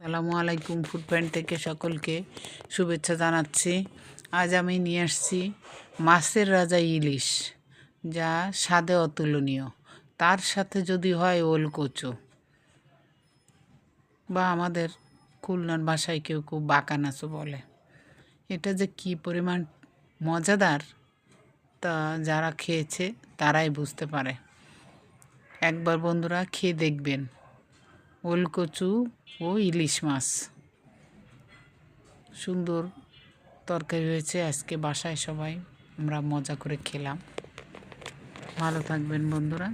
সালামু আলাইকুম food pant থেকে সকলকে শুভেচ্ছা জানাচ্ছি। আজ আমি নিয়ে আসছি মাছের রাজা ইলিশ, যা স্বাদে অতুলনীয়। তার সাথে যদি হয় ওল কচু বা আমাদের খুলনার ভাষায় কেউ কেউ বাঁকানাচও বলে। এটা যে কি পরিমাণ মজাদার তা যারা খেয়েছে তারাই বুঝতে পারে। একবার বন্ধুরা খেয়ে দেখবেন। ওলকচু ও ইলিশ মাছ। সুন্দর তরকারি হয়েছে আজকে বাসায় সবাই, আমরা মজা করে খেলাম। ভালো থাকবেন বন্ধুরা।